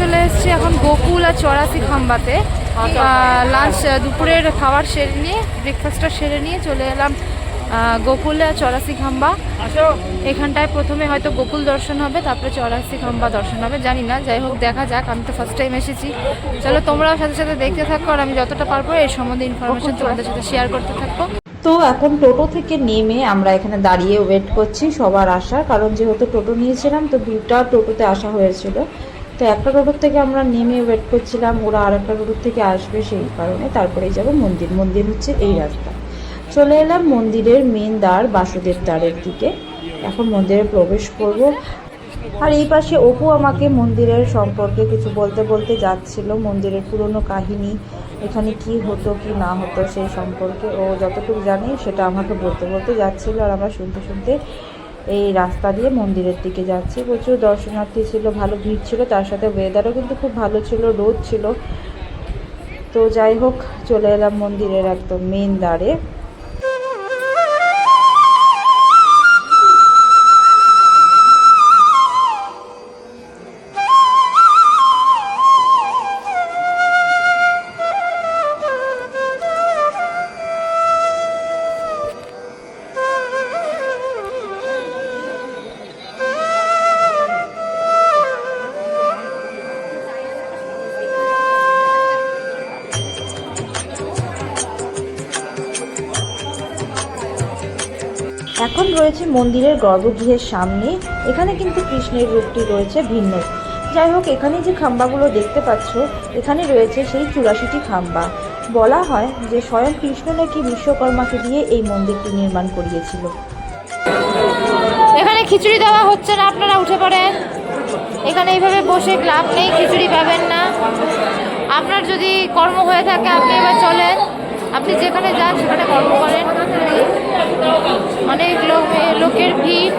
চলে এসেছি এখন গোকুল আর চড়াসি খাম্বাতে। লাঞ্চ দুপুরের খাবার সেরে নিয়ে ব্রেকফাস্টটা সেরে নিয়ে চলে এলাম গোকুল আর চড়াসি খাম্বা। এখানটায় প্রথমে হয়তো গোকুল দর্শন হবে তারপরে চড়াসি খাম্বা দর্শন হবে জানি না। যাই হোক দেখা যাক আমি তো ফার্স্ট টাইম এসেছি। চলো তোমরাও সাথে সাথে দেখতে থাকো আর আমি যতটা পারব এর সম্বন্ধে ইনফরমেশন তোমাদের সাথে শেয়ার করতে থাকব। তো এখন টোটো থেকে নেমে আমরা এখানে দাঁড়িয়ে ওয়েট করছি সবার আসার কারণ যেহেতু টোটো নিয়েছিলাম তো দুটা টোটোতে আসা হয়েছিল। তো একটা টোটোর থেকে আমরা নেমে ওয়েট করছিলাম, ওরা আর একটা টোটোর থেকে আসবে সেই কারণে তারপরেই যাব মন্দির। মন্দির হচ্ছে এই রাস্তা। চলে এলাম মন্দিরের মেন দ্বার, বাসুদেব দ্বারের দিকে। এখন মন্দিরে প্রবেশ করব। আর এই পাশে অপু আমাকে মন্দিরের সম্পর্কে কিছু বলতে বলতে যাচ্ছিল। মন্দিরের পুরনো কাহিনী, এখানে কি হতো, কি না হতো সেই সম্পর্কে ও যতটুকু জানে সেটা আমাকে বলতে বলতে যাচ্ছিল আর আমরা শুনতে শুনতে এই রাস্তা দিয়ে মন্দিরের দিকে যাচ্ছি। প্রচুর দর্শনার্থী ছিল, ভালো ভিড় ছিল, তার সাথে ওয়েদারও কিন্তু খুব ভালো ছিল, রোদ ছিল। তো যাই হোক, চলে এলাম মন্দিরের একদম মেন দ্বারে। রয়েছে মন্দিরের গর্ভগৃহের সামনে। এখানে কিন্তু কৃষ্ণের রূপটি রয়েছে ভিন্ন। যাই হোক, এখানে যে খাম্বাগুলো দেখতে পাচ্ছ, এখানে রয়েছে সেই চুরাশিটি খাম্বা। বলা হয় যে স্বয়ং কৃষ্ণ নাকি বিশ্বকর্মাকে দিয়ে এই মন্দিরটি নির্মাণ করিয়েছিল। এখানে খিচুড়ি দেওয়া হচ্ছে না, আপনারা উঠে পড়েন। এখানে এইভাবে বসে লাভ নেই, খিচুড়ি পাবেন না। আপনার যদি কর্ম হয়ে থাকে, আপনি এবার চলেন। আপনি যেখানে যান, সেখানে কর্ম করেন। অনেক লোক লোকের ভিড়।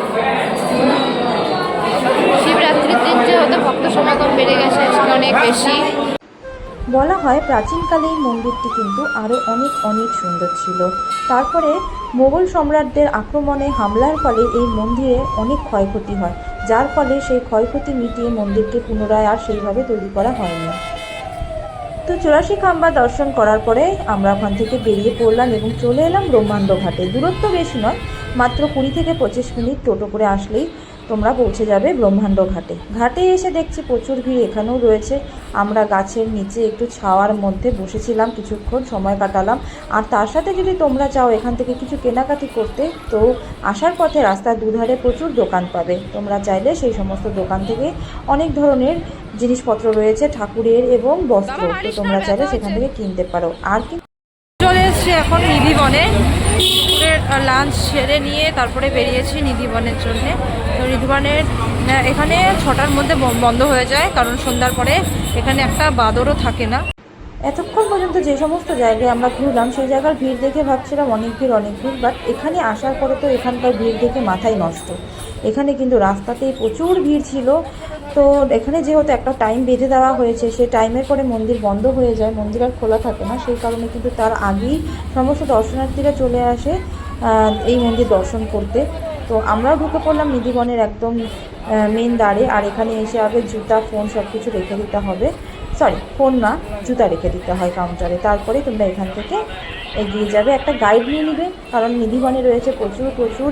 শিবরাত্রির দিন যেহেতু ভক্ত সমাগম বেড়ে গেছে, সেটা অনেক বেশি। বলা হয় প্রাচীনকালে এই মন্দিরটি কিন্তু আরও অনেক অনেক সুন্দর ছিল। তারপরে মোগল সম্রাটদের আক্রমণে হামলার ফলে এই মন্দিরে অনেক ক্ষয়ক্ষতি হয়। যার ফলে সেই ক্ষয়ক্ষতি মিটিয়ে মন্দিরকে পুনরায় আর সেইভাবে তৈরি করা হয়নি। তো চুরাশি খাম্বা দর্শন করার পরে আমরা ওখান থেকে বেরিয়ে পড়লাম এবং চলে এলাম ব্রহ্মাণ্ড ঘাটে। দূরত্ব বেশি নয়, মাত্র কুড়ি থেকে পঁচিশ মিনিট টোটো করে আসলেই তোমরা পৌঁছে যাবে ব্রহ্মাণ্ড ঘাটে। ঘাটে এসে দেখছি প্রচুর ভিড় এখানেও রয়েছে। আমরা গাছের নিচে একটু ছাওয়ার মধ্যে বসেছিলাম, কিছুক্ষণ সময় কাটালাম। আর তার সাথে যদি তোমরা চাও এখান থেকে কিছু কেনাকাটি করতে, তো আসার পথে রাস্তার দুধারে প্রচুর দোকান পাবে। তোমরা চাইলে সেই সমস্ত দোকান থেকে অনেক ধরনের জিনিসপত্র রয়েছে, ঠাকুরের এবং বস্ত্র। তো তোমরা চাইলে সেখান থেকে কিনতে পারো। আর কি চলে এসছি এখন নিধিবনে। লাঞ্চ সেরে নিয়ে তারপরে বেরিয়েছি নিধিবনের জন্যে। তো নিধিবনের এখানে ছটার মধ্যে বন্ধ হয়ে যায়, কারণ সন্ধ্যার পরে এখানে একটা বাদরও থাকে না। এতক্ষণ পর্যন্ত যে সমস্ত জায়গায় আমরা ঘুরলাম, সেই জায়গার ভিড় দেখে ভাবছিলাম অনেক ভিড় অনেক ভিড় বাট এখানে আসার পরে তো এখানকার ভিড় দেখে মাথাই নষ্ট। এখানে কিন্তু রাস্তাতেই প্রচুর ভিড় ছিল। তো এখানে যেহেতু একটা টাইম বেঁধে দেওয়া হয়েছে সেই টাইমের পরে মন্দির বন্ধ হয়ে যায়, মন্দির আর খোলা থাকে না, সেই কারণে কিন্তু তার আগেই সমস্ত দর্শনার্থীরা চলে আসে। এই মন্দির দর্শন করতে। তো আমরাও ঢুকে পড়লাম নিধিবনের একদম মেন দ্বারে। আর এখানে এসে আগে জুতা ফোন সব কিছু রেখে দিতে হবে। সরি ফোন না, জুতা রেখে দিতে হয় কাউন্টারে তারপরে তোমরা এখান থেকে এগিয়ে যাবে। একটা গাইড নিয়ে নিবে, কারণ নিধিবনে রয়েছে প্রচুর প্রচুর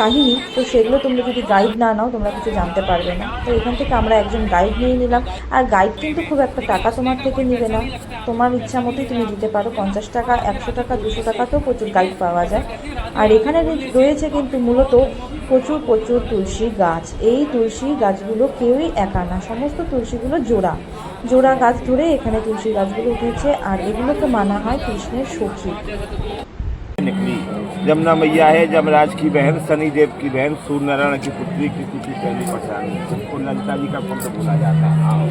কাহিনী, তো সেগুলো তোমরা যদি গাইড না নাও, তোমরা কিছু জানতে পারবে না। তো এখান থেকে আমরা একজন গাইড নিয়ে নিলাম। আর গাইড কিন্তু খুব একটা টাকা তোমার থেকে নেবে না। তোমার ইচ্ছা মতোই তুমি দিতে পারো। পঞ্চাশ টাকা, একশো টাকা, দুশো টাকাতেও প্রচুর গাইড পাওয়া যায়। আর এখানে রয়েছে কিন্তু মূলত প্রচুর প্রচুর তুলসী গাছ। এই তুলসী গাছগুলো কেউই একা না। সমস্ত তুলসীগুলো জোড়া। জোড়া গাছ ধরে এখানে তুলসী গাছগুলো উঠেছে। আর এগুলোকে মানা হয় কৃষ্ণের সখী। जमुना मैया है जमराज की बहन शनि देव की बहन सूर्य नारायण की पुत्री कृति की पहली पहचानी उसको ललिता जी का पंथ बोला जाता है आओ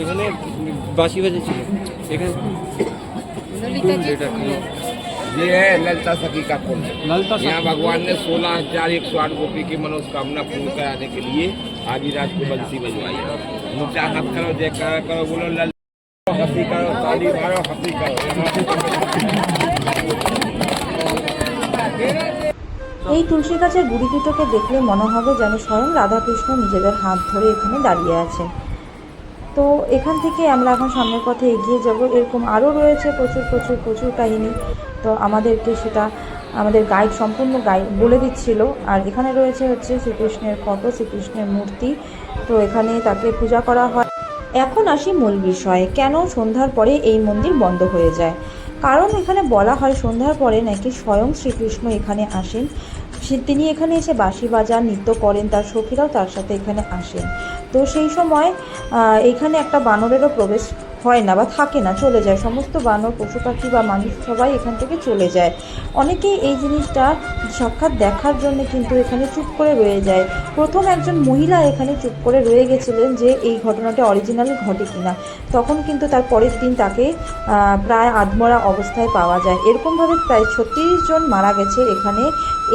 এখানে বাঁশি বাজেছিল এখানে এটা কি? ये है ललिता सखी का कुंड ललिता यहाँ भगवान ने सोलह हजार एक सौ आठ गोपी की मनोकामना पूर्ण कराने के लिए आदि रात को बंसी बजवाई मुझे हाथ करो जयकार करो बोलो ललिता এই তুলসী গাছের গুড়ি দুটোকে দেখলে মনে হবে যেন স্বয়ং রাধাকৃষ্ণ নিজেদের হাত ধরে এখানে দাঁড়িয়ে আছেন। তো এখান থেকে আমরা এখন সামনের পথে এগিয়ে যাব। এরকম আরও রয়েছে প্রচুর প্রচুর প্রচুর কাহিনী। তো আমাদেরকে সেটা, আমাদের গাইড, সম্পূর্ণ গাইড বলে দিচ্ছিল। আর এখানে রয়েছে হচ্ছে শ্রীকৃষ্ণের ফটো, শ্রীকৃষ্ণের মূর্তি। তো এখানে তাকে পূজা করা হয়। এখন আসি মূল বিষয়ে। কেন সন্ধ্যার পরে এই মন্দির বন্ধ হয়ে যায়? কারণ এখানে বলা হয় সন্ধ্যার পরে নাকি স্বয়ং শ্রীকৃষ্ণ এখানে আসেন। তিনি এখানে এসে বাঁশি বাজান, নৃত্য করেন, তার সখীরাও তার সাথে এখানে আসেন। তো সেই সময় এখানে একটা বানরেরও প্রবেশ হয় না বা থাকে না চলে যায়। সমস্ত বানর পশু পাখি বা মানুষ সবাই এখান থেকে চলে যায়। অনেকেই এই জিনিসটা সাক্ষাৎ দেখার জন্য কিন্তু এখানে চুপ করে রয়ে যায়। প্রথম একজন মহিলা এখানে চুপ করে রয়ে গেছিলেন যে এই ঘটনাটা অরিজিনালি ঘটে কিনা। তখন কিন্তু তার পরের দিন তাকে প্রায় আধমরা অবস্থায় পাওয়া যায়। এরকমভাবে প্রায় ছত্রিশ জন মারা গেছে এখানে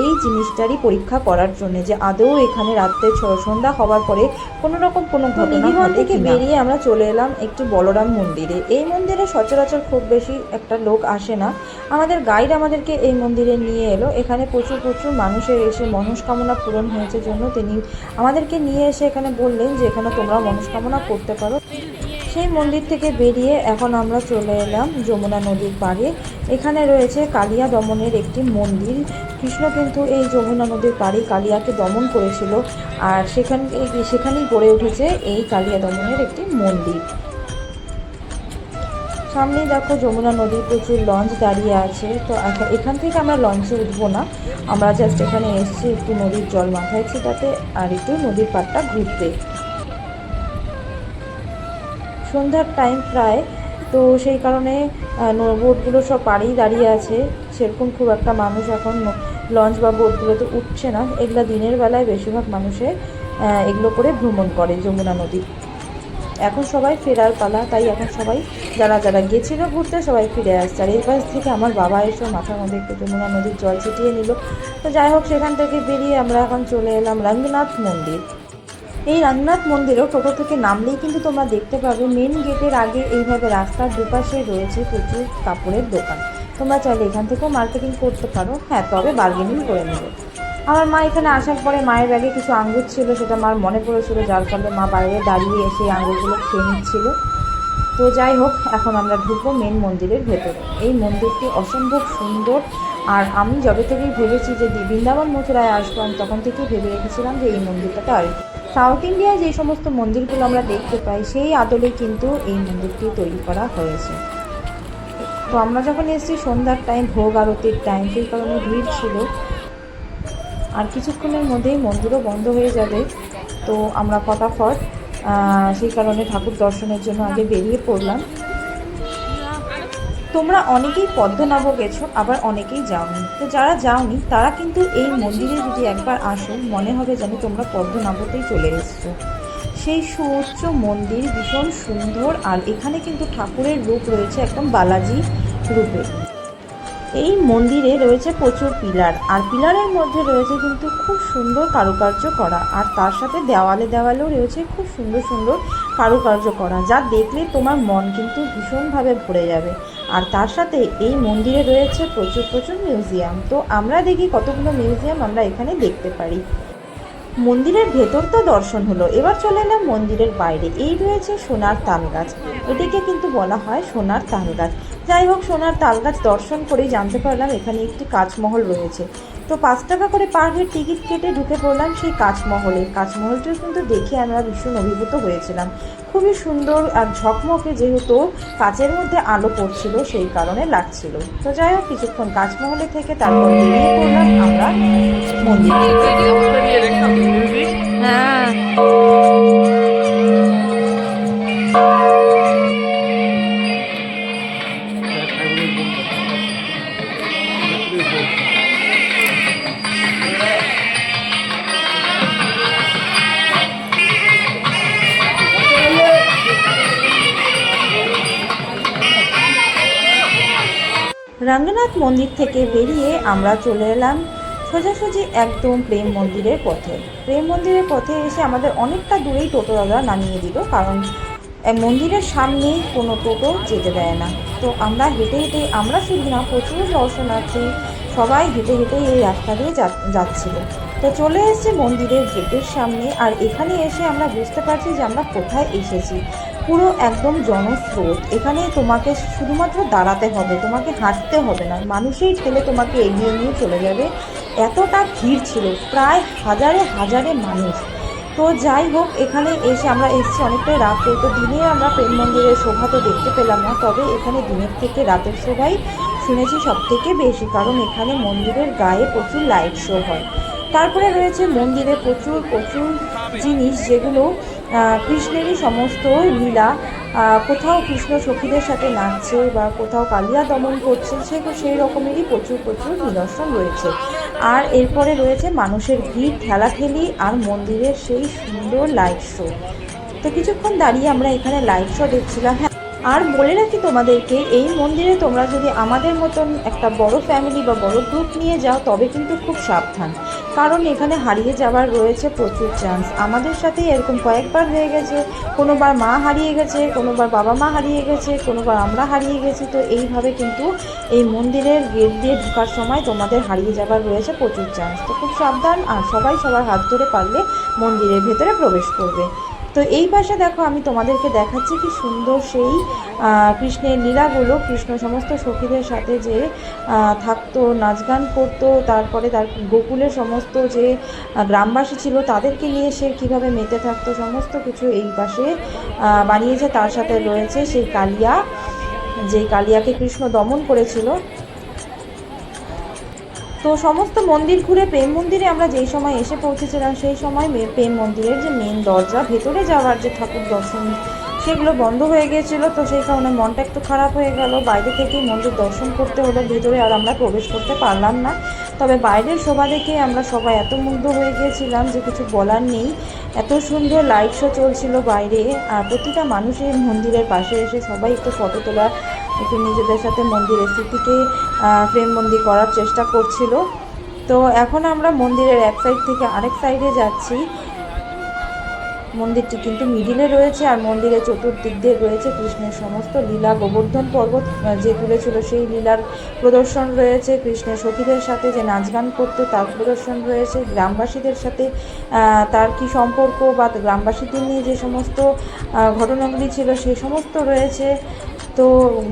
এই জিনিসটারই পরীক্ষা করার জন্য যে আদৌ এখানে রাত্রে সন্ধ্যা হওয়ার পরে কোনো রকম কোনো ঘটনা থেকে বেরিয়ে আমরা চলে এলাম একটি বলরাম মন্দিরে। এই মন্দিরে সচরাচর খুব বেশি একটা লোক আসে না। আমাদের গাইড আমাদেরকে এই মন্দিরে নিয়ে এলো। এখানে প্রচুর প্রচুর মানুষের এসে মনস্কামনা পূরণ হয়েছে জন্য তিনি আমাদেরকে নিয়ে এসে এখানে বললেন যে, এখানে তোমরা মনস্কামনা করতে পারো। সেই মন্দির থেকে বেরিয়ে এখন আমরা চলে এলাম যমুনা নদীর পাড়ে। এখানে রয়েছে কালিয়া দমনের একটি মন্দির। কৃষ্ণ কিন্তু এই যমুনা নদীর পাড়ে কালিয়াকে দমন করেছিল। আর সেখান, সেখানেই গড়ে উঠেছে এই কালিয়া দমনের একটি মন্দির। সামনেই দেখো যমুনা নদীর প্রচুর লঞ্চ দাঁড়িয়ে আছে। তো এখান থেকে আমরা লঞ্চে উঠবো না। আমরা জাস্ট এখানে এসেছি একটু নদীর জল মাথায় ছিটাতে আর একটু নদীর পাড়টা ঘুরতে। সন্ধ্যার টাইম প্রায়, তো সেই কারণে বোটগুলো সব পাড়েই দাঁড়িয়ে আছে। সেরকম খুব একটা মানুষ এখন লঞ্চ বা বোটগুলোতে উঠছে না। এগুলো দিনের বেলায় বেশিরভাগ মানুষে এগুলো করে ভ্রমণ করে যমুনা নদী। এখন সবাই ফেরার পালা, তাই এখন সবাই যারা যারা গেছিল ঘুরতে সবাই ফিরে আসছে। আর এই পাশ থেকে আমার বাবা এসে মাথার মধ্যে একটু যমুনা নদীর জল ছিটিয়ে নিল। তো যাই হোক, সেখান থেকে বেরিয়ে আমরা এখন চলে এলাম রঙ্গনাথ মন্দির। এই রঙ্গনাথ মন্দিরেও টোটো থেকে নামলেই কিন্তু তোমরা দেখতে পাবে মেন গেটের আগে এইভাবে রাস্তার দুপাশে রয়েছে প্রচুর কাপড়ের দোকান। তোমরা চাইলে এখান থেকেও মার্কেটিং করতে পারো। হ্যাঁ তবে বার্গেনিং করে নেবে। আমার মা এখানে আসার পরে মায়ের ব্যাগে কিছু আঙ্গুর ছিল, সেটা মার মনে পড়েছিল, যার ফলে মা বাইরে দাঁড়িয়ে এসে আঙ্গুরগুলো খেয়ে নিচ্ছিল। তো যাই হোক, এখন আমরা ঢুকবো মেন মন্দিরের ভেতরে। এই মন্দিরটি অসম্ভব সুন্দর, আর আমি যবে থেকেই ভেবেছি যে বৃন্দাবন মথুরায় আসব, আমি তখন থেকেই ভেবে রেখেছিলাম যে এই মন্দিরটাতে আসব। সাউথ ইন্ডিয়ায় যে সমস্ত মন্দিরগুলো আমরা দেখতে পাই, সেই আদলে কিন্তু এই মন্দিরটি তৈরি করা হয়েছে। তো আমরা যখন এসেছি, সন্ধ্যার টাইম ভোগ আরতির টাইম সেই কারণে ভিড় ছিল। আর কিছুক্ষণের মধ্যেই মন্দিরও বন্ধ হয়ে যাবে। তো আমরা ফটাফট সেই কারণে ঠাকুর দর্শনের জন্য আগে বেরিয়ে পড়লাম। তোমরা অনেকেই পদ্মনাভ গেছো, আবার অনেকেই যাওনি। তো যারা যাওনি, তারা কিন্তু এই মন্দিরে যদি একবার আসো মনে হবে যেন তোমরা পদ্মনাভতেই চলে এসছো। সেই সুউচ্চ মন্দির ভীষণ সুন্দর, আর এখানে কিন্তু ঠাকুরের রূপ রয়েছে একদম বালাজি রূপে। এই মন্দিরে রয়েছে প্রচুর পিলার, আর পিলারের মধ্যে রয়েছে কিন্তু খুব সুন্দর কারুকার্য করা, আর তার সাথে দেওয়ালে দেওয়ালেও রয়েছে খুব সুন্দর সুন্দর কারুকার্য করা, যা দেখলে তোমার মন কিন্তু ভীষণভাবে ভরে যাবে। আর তার সাথে এই মন্দিরে রয়েছে প্রচুর প্রচুর মিউজিয়াম, তো আমরা দেখি কতগুলো মিউজিয়াম আমরা এখানে দেখতে পারি। মন্দিরের ভেতর তো দর্শন হলো, এবার চলে এলাম মন্দিরের বাইরে, এই রয়েছে সোনার তাল গাছ, এটিকে কিন্তু বলা হয় সোনার তাল গাছ। যাই হোক, সোনার তাল গাছ দর্শন করেই জানতে পারলাম এখানে একটি কাঁচমহল রয়েছে। তো পাঁচ টাকা করে পার হেড টিকিট কেটে ঢুকে পড়লাম সেই কাঁচমহলে। কাঁচমহলটিও কিন্তু দেখে আমরা ভীষণ অভিভূত হয়েছিলাম। খুবই সুন্দর আর ঝকমকে যেহেতু কাচের মধ্যে আলো পড়ছিল, সেই কারণে লাগছিল। তো যাই হোক, কিছুক্ষণ কাঁচমহলে থেকে তারপর বেরিয়ে পড়লাম আমরা মন্দির। হ্যাঁ। রঙ্গনাথ মন্দির থেকে বেরিয়ে আমরা চলে এলাম সোজাসুজি একদম প্রেম মন্দিরের পথে। প্রেম মন্দিরের পথে এসে আমাদের অনেকটা দূরেই টোটো দাদা নামিয়ে দিল, কারণ মন্দিরের সামনেই কোনো টোটো যেতে দেয় না। তো আমরা হেঁটে হেঁটে, আমরা শুধু না, প্রচুর দর্শনার্থী সবাই হেঁটে হেঁটে এই রাস্তা দিয়ে যাচ্ছিল। তো চলে এসেছে মন্দিরের গেটের সামনে, আর এখানে এসে আমরা বুঝতে পারছি যে আমরা কোথায় এসেছি। পুরো একদম জনস্রোত। এখানে তোমাকে শুধুমাত্র দাঁড়াতে হবে, তোমাকে হাঁটতে হবে না। মানুষেই ঠেলে তোমাকে এগিয়ে নিয়ে চলে যাবে। এতটা ভিড় ছিল, প্রায় হাজারে হাজারে মানুষ। তো যাই হোক, এখানে এসে আমরা এসেছি অনেকটাই রাতে তো দিনে আমরা প্রেম মন্দিরের শোভা তো দেখতে পেলাম না, তবে এখানে দিনের থেকে রাতের শোভাই শুনেছি সব থেকে বেশি, কারণ এখানে মন্দিরের গায়ে প্রচুর লাইট শো হয়। তারপরে রয়েছে মন্দিরে প্রচুর প্রচুর জিনিস যেগুলো কৃষ্ণেরই সমস্ত লীলা কোথাও কৃষ্ণ সখীদের সাথে নাচছে বা কোথাও কালিয়া দমন করছে, সে সেই রকমেরই প্রচুর প্রচুর নিদর্শন রয়েছে। আর এরপরে রয়েছে মানুষের ভিড় ঠেলাঠেলি আর মন্দিরের সেই সুন্দর লাইট শো তো কিছুক্ষণ দাঁড়িয়ে আমরা এখানে লাইট শো দেখছিলাম। হ্যাঁ আর বলে রাখি তোমাদেরকে, এই মন্দিরে তোমরা যদি আমাদের মতন একটা বড় ফ্যামিলি বা বড় গ্রুপ নিয়ে যাও, তবে কিন্তু খুব সাবধান। কারণ এখানে হারিয়ে যাওয়ার রয়েছে প্রচুর চান্স আমাদের সাথে এরকম কয়েকবার হয়ে গেছে। কোনোবার মা হারিয়ে গেছে, কোনোবার বাবা মা হারিয়ে গেছে, কোনোবার আমরা হারিয়ে গেছি। তো এইভাবে কিন্তু এই মন্দিরের গেট দিয়ে ঢোকার সময় তোমাদের হারিয়ে যাবার রয়েছে প্রচুর চান্স তো খুব সাবধান আর সবাই সবার হাত ধরে পারলে মন্দিরের ভেতরে প্রবেশ করবে। তো এই পাশে দেখো আমি তোমাদেরকে দেখাচ্ছি কি সুন্দর সেই কৃষ্ণের লীলাগুলো। কৃষ্ণ সমস্ত সখীদের সাথে যে থাকতো, নাচ গান করতো, তারপরে তার গোকুলের সমস্ত যে গ্রামবাসী ছিল, তাদেরকে নিয়ে সে কীভাবে মেতে থাকতো, সমস্ত কিছু এই পাশে বানিয়েছে। তার সাথে রয়েছে সেই কালিয়া, যে কালিয়াকে কৃষ্ণ দমন করেছিল। তো সমস্ত মন্দির ঘুরে প্রেম মন্দিরে আমরা যেই সময় এসে পৌঁছেছিলাম, সেই সময় প্রেম মন্দিরের যে মেন দরজা, ভেতরে যাওয়ার যে ঠাকুর দর্শন, সেগুলো বন্ধ হয়ে গিয়েছিল। তো সেই কারণে মনটা একটু খারাপ হয়ে গেল। বাইরে থেকেই মন্দির দর্শন করতে হলো। ভেতরে আর আমরা প্রবেশ করতে পারলাম না। তবে বাইরের শোভা দেখে আমরা সবাই এত মুগ্ধ হয়ে গিয়েছিলাম যে কিছু বলার নেই। এত সুন্দর লাইট শো চলছিল বাইরে। আর প্রতিটা মানুষের মন্দিরের পাশে এসে সবাই একটু ফটো তোলা একটু নিজেদের সাথে মন্দিরের স্মৃতিকে ফ্রেমবন্দি করার চেষ্টা করছিল। তো এখন আমরা মন্দিরের এক সাইড থেকে আরেক সাইডে যাচ্ছি। মন্দিরটি কিন্তু মিডিলে রয়েছে আর মন্দিরের চতুর্দিক দিয়ে রয়েছে কৃষ্ণের সমস্ত লীলা, গোবর্ধন পর্বত যে তুলেছিল সেই লীলার প্রদর্শন রয়েছে। কৃষ্ণের সখীদের সাথে যে নাচ গান করতো তার প্রদর্শন রয়েছে। গ্রামবাসীদের সাথে তার কি সম্পর্ক বা গ্রামবাসীদের নিয়ে যে সমস্ত ঘটনাগুলি ছিল সে সমস্ত রয়েছে। তো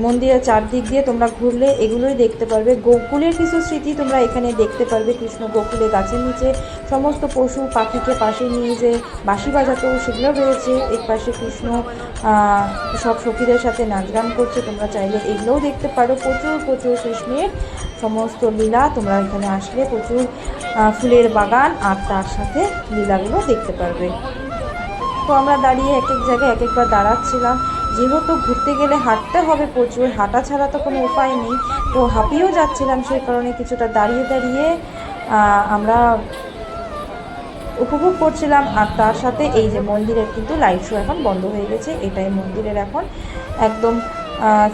মন্দিরের চারদিক দিয়ে তোমরা ঘুরলে এগুলোই দেখতে পারবে। গোকুলের কিছু স্মৃতি তোমরা এখানে দেখতে পারবে। কৃষ্ণ গোকুলে গাছের নিচে সমস্ত পশু পাখিকে পাশে নিয়ে যে বাঁশি বাজাতো সেগুলো রয়েছে। এর পাশে কৃষ্ণ সব সখীদের সাথে নাচ গান করছে। তোমরা চাইলে এগুলোও দেখতে পারো। প্রচুর প্রচুর কৃষ্ণের সমস্ত লীলা তোমরা এখানে আসলে প্রচুর ফুলের বাগান আর তার সাথে লীলাগুলো দেখতে পারবে। তো আমরা দাঁড়িয়ে এক এক জায়গায় এক একবার দাঁড়াচ্ছিলাম। যেহেতু ঘুরতে গেলে হাঁটতে হবে প্রচুর, হাঁটা ছাড়া তো কোনো উপায় নেই। তো হাঁপিয়েও যাচ্ছিলাম সেই কারণে কিছুটা দাঁড়িয়ে দাঁড়িয়ে আমরা উপভোগ করছিলাম। আর তার সাথে এই যে মন্দিরের কিন্তু লাইট শো এখন বন্ধ হয়ে গেছে, এটাই মন্দিরের এখন একদম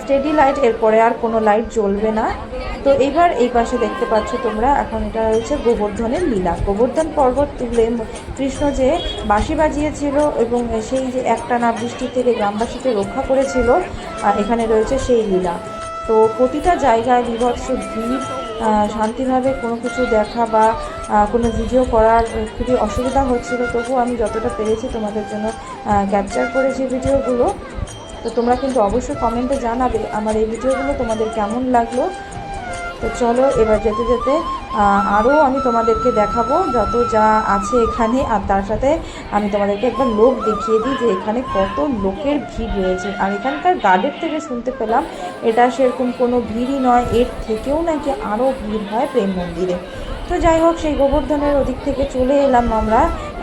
স্টেডি লাইট এরপরে আর কোনো লাইট জ্বলবে না। তো এবার এই পাশে দেখতে পাচ্ছ তোমরা, এখন এটা রয়েছে গোবর্ধনের লীলা। গোবর্ধন পর্বত তুলে কৃষ্ণ যে বাঁশি বাজিয়েছিল এবং সেই যে একটানা বৃষ্টি থেকে গ্রামবাসীকে রক্ষা করেছিল এখানে রয়েছে সেই লীলা। তো প্রতিটা জায়গায় বিভৎস ভিড় শান্তিভাবে কোনো কিছু দেখা বা কোনো ভিডিও করার খুবই অসুবিধা হচ্ছিল। তবুও আমি যতটা পেরেছি তোমাদের জন্য ক্যাপচার করেছি ভিডিওগুলো তো তোমরা কিন্তু অবশ্যই কমেন্টে জানাবে আমার এই ভিডিওগুলো তোমাদের কেমন লাগল। তো চলো এবার যেতে যেতে আরও আমি তোমাদেরকে দেখাবো যত যা আছে এখানে, আর তার সাথে আমি তোমাদেরকে একবার লোক দেখিয়ে দিই যে এখানে কত লোকের ভিড় রয়েছে। আর এখানকার গার্ডের থেকে শুনতে পেলাম, এটা সেরকম কোনো ভিড়ই নয়, এর থেকেও নাকি আরও ভিড় হয় প্রেম মন্দিরে। তো যাই হোক, সেই গোবর্ধনের ওদিক থেকে চলে এলাম আমরা।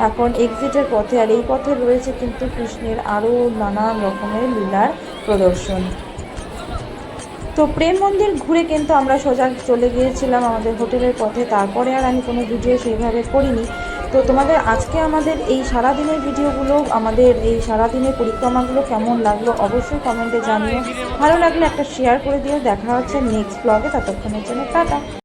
এখন এক্সিটের পথে, আর এই পথে রয়েছে কিন্তু কৃষ্ণের আরও নানান রকমের লীলার প্রদর্শন। তো প্রেম মন্দির ঘুরে কিন্তু আমরা সোজা চলে গিয়েছিলাম আমাদের হোটেলের পথে। তারপরে আর আমি কোনো ভিডিও সেইভাবে করিনি। তো তোমাদের আজকে আমাদের এই সারাদিনের ভিডিওগুলো, আমাদের এই সারাদিনের পরিক্রমাগুলো কেমন লাগল অবশ্যই কমেন্টে জানিও। ভালো লাগলে একটা শেয়ার করে দিও। দেখা হচ্ছে নেক্সট ব্লগে ততক্ষণের জন্য টাটা।